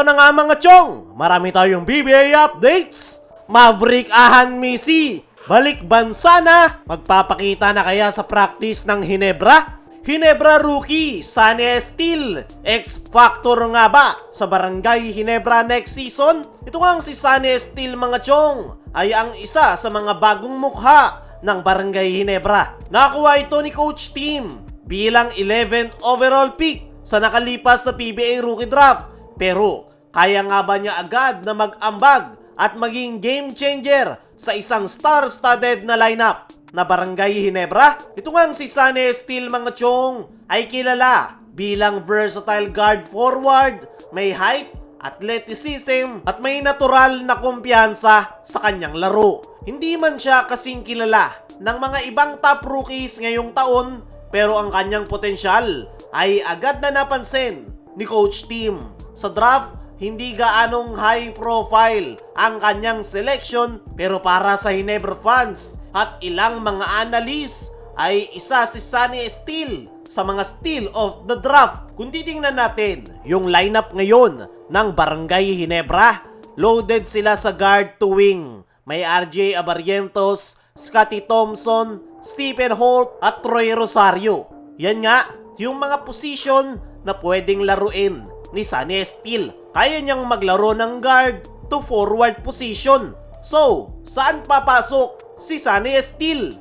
eto na nga mga chong, marami tayong BBA updates. Maverick Ahan Misi, balik bansa na. Magpapakita na kaya sa practice ng Hinebra? Hinebra rookie, Sunny Steel, X-Factor nga ba sa Barangay Hinebra next season? Ito nga ang si Sunny Steel mga chong ay ang isa sa mga bagong mukha ng Barangay Hinebra. Nakakuha ito ni Coach Team bilang 11th overall pick sa nakalipas na PBA rookie draft. Pero kaya nga ba niya agad na mag-ambag at maging game changer sa isang star-studded na lineup na Barangay Hinebra? Ito nga si Sunny Steel mga chong ay kilala bilang versatile guard forward, may height, athleticism at may natural na kumpiyansa sa kanyang laro. Hindi man siya kasing kilala ng mga ibang top rookies ngayong taon pero ang kanyang potensyal ay agad na napansin ni Coach Team. Sa draft, hindi gaanong high profile ang kanyang selection pero para sa Hinebra fans at ilang mga analyst ay isa si Sunny Steel sa mga steal of the draft. Kung titingnan natin yung lineup ngayon ng Barangay Hinebra, loaded sila sa guard to wing. May RJ Abarrientos, Scotty Thompson, Stephen Holt at Troy Rosario. Yan nga, yung mga position na pwedeng laruin ni Sunny Steel. Kaya niyang maglaro ng guard to forward position. So, saan papasok si Sunny Steel?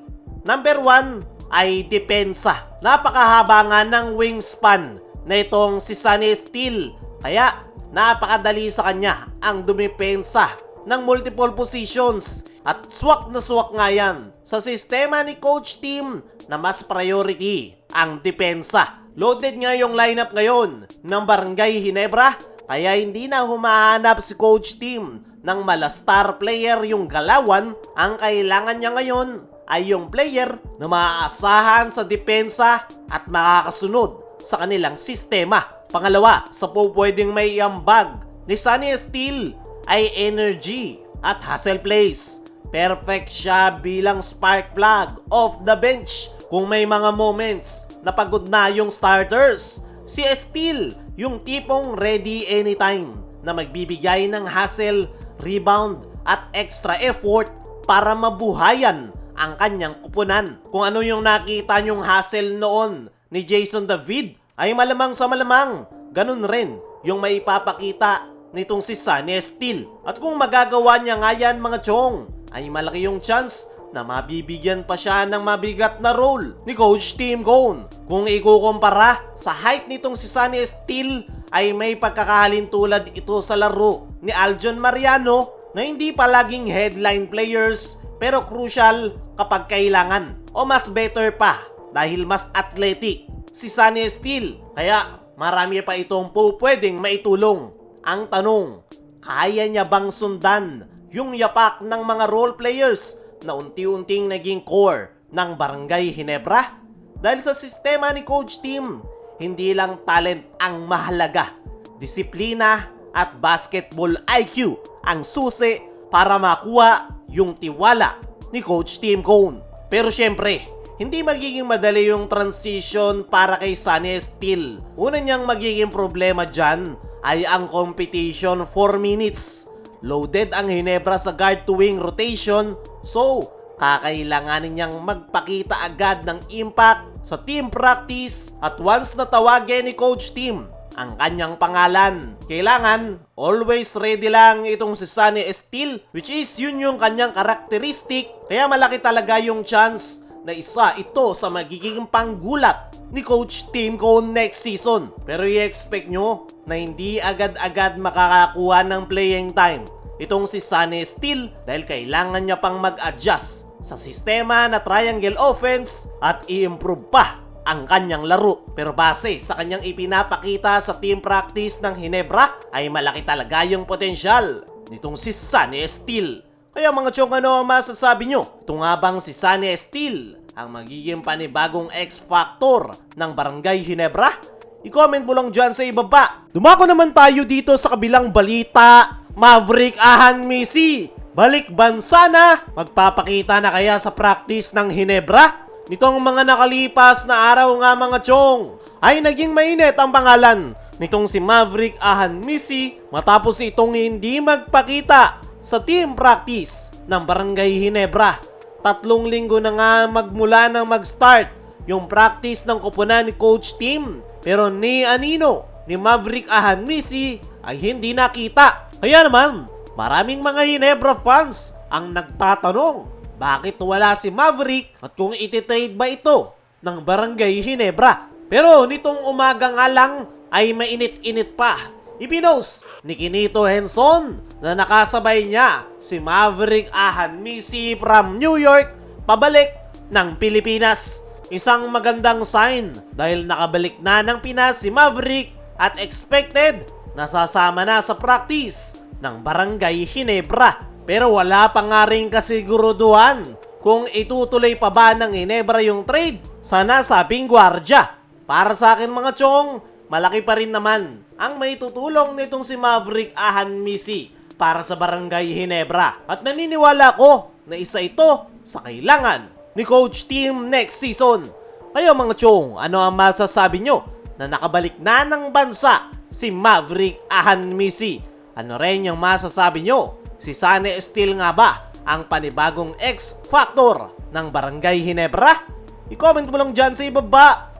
Number 1 ay depensa. Napakahaba nga ng wingspan na itong si Sunny Steel. Kaya napakadali sa kanya ang dumipensa ng multiple positions at swak na swak nga yan sa sistema ni coach team na mas priority ang depensa. Loaded nga yung lineup ngayon ng Barangay Hinebra kaya hindi na humahanap si coach team ng mala star player yung galawan. Ang kailangan niya ngayon ay yung player na maaasahan sa depensa at makakasunod sa kanilang sistema. Pangalawa, sa po pwedeng may iambag ni Sunny Steel ay energy at hustle plays. Perfect siya bilang spark plug off the bench kung may mga moments na pagod na yung starters. Si Steel, yung tipong ready anytime na magbibigay ng hustle, rebound at extra effort para mabuhayan ang kanyang kupunan. Kung ano yung nakita nyong hustle noon ni Jason David ay malamang sa malamang ganun rin yung may ipapakita nitong si Sunny Steel. At kung magagawa niya nga yan mga chong, ay malaki yung chance na mabibigyan pa siya ng mabigat na role ni Coach Tim Cone. Kung ikukumpara sa height nitong si Sunny Steel ay may pagkakahalin tulad ito sa laro ni Aljon Mariano na hindi palaging headline players pero crucial kapag kailangan o mas better pa dahil mas athletic si Sunny Steel. Kaya marami pa itong po pwedeng maitulong. Ang tanong, kaya niya bang sundan yung yapak ng mga role players na unti-unting naging core ng Barangay Hinebra? Dahil sa sistema ni Coach Team, hindi lang talent ang mahalaga. Disiplina at basketball IQ ang susi para makuha yung tiwala ni Coach Team Cone. Pero syempre, hindi magiging madali yung transition para kay Sunny Steel. Una niyang magiging problema dyan ay ang competition 4 minutes. Loaded ang Hinebra sa guard to wing rotation, so kakailanganin niyang magpakita agad ng impact sa team practice at once natawagin ni coach team ang kanyang pangalan. Kailangan always ready lang itong si Sunny Steel which is yun yung kanyang karakteristik kaya malaki talaga yung chance na isa ito sa magiging panggulat ni Coach Tim Cone next season. Pero i-expect nyo na hindi agad-agad makakakuha ng playing time itong si Sunny Steel dahil kailangan niya pang mag-adjust sa sistema na triangle offense at i-improve pa ang kanyang laro. Pero base sa kanyang ipinapakita sa team practice ng Hinebra ay malaki talaga yung potensyal nitong si Sunny Steel. Kaya mga chong ano ang masasabi nyo? Ito nga bang si Sunny Steel ang magiging panibagong X-Factor ng Barangay Hinebra? I-comment mo lang dyan sa ibaba. Dumako naman tayo dito sa kabilang balita. Maverick Ahan Misi, balik bansa na. Magpapakita na kaya sa practice ng Hinebra? Nitong mga nakalipas na araw nga mga chong, ay naging mainit ang pangalan nitong si Maverick Ahan Misi matapos itong hindi magpakita sa team practice ng Barangay Hinebra. Tatlong linggo na nga magmula nang mag-start yung practice ng kupunan ni Coach Team. Pero ni Anino, ni Maverick Ahan Misi ay hindi nakita. Kaya naman, maraming mga Hinebra fans ang nagtatanong bakit wala si Maverick at kung ititrade ba ito ng Barangay Hinebra. Pero nitong umaga nga lang ay mainit-init pa. Ipinost ni Kinito Henson na nakasabay niya si Maverick Ahan Misi from New York pabalik ng Pilipinas. Isang magandang sign dahil nakabalik na ng Pinas si Maverick at expected na sasama na sa practice ng Barangay Hinebra. Pero wala pa nga rin kasiguruduhan kung itutuloy pa ba ng Hinebra yung trade sa nasabing gwardya. Para sa akin mga chong, malaki pa rin naman ang may tutulong nitong si Maverick Ahan Misi para sa Barangay Hinebra. At naniniwala ko na isa ito sa kailangan ni Coach Team next season. Kayo mga chong, ano ang masasabi nyo na nakabalik na ng bansa si Maverick Ahan Misi? Ano rin yung masasabi nyo? Si Sane Steel nga ba ang panibagong X-Factor ng Barangay Hinebra? I-comment mo lang dyan sa ibaba.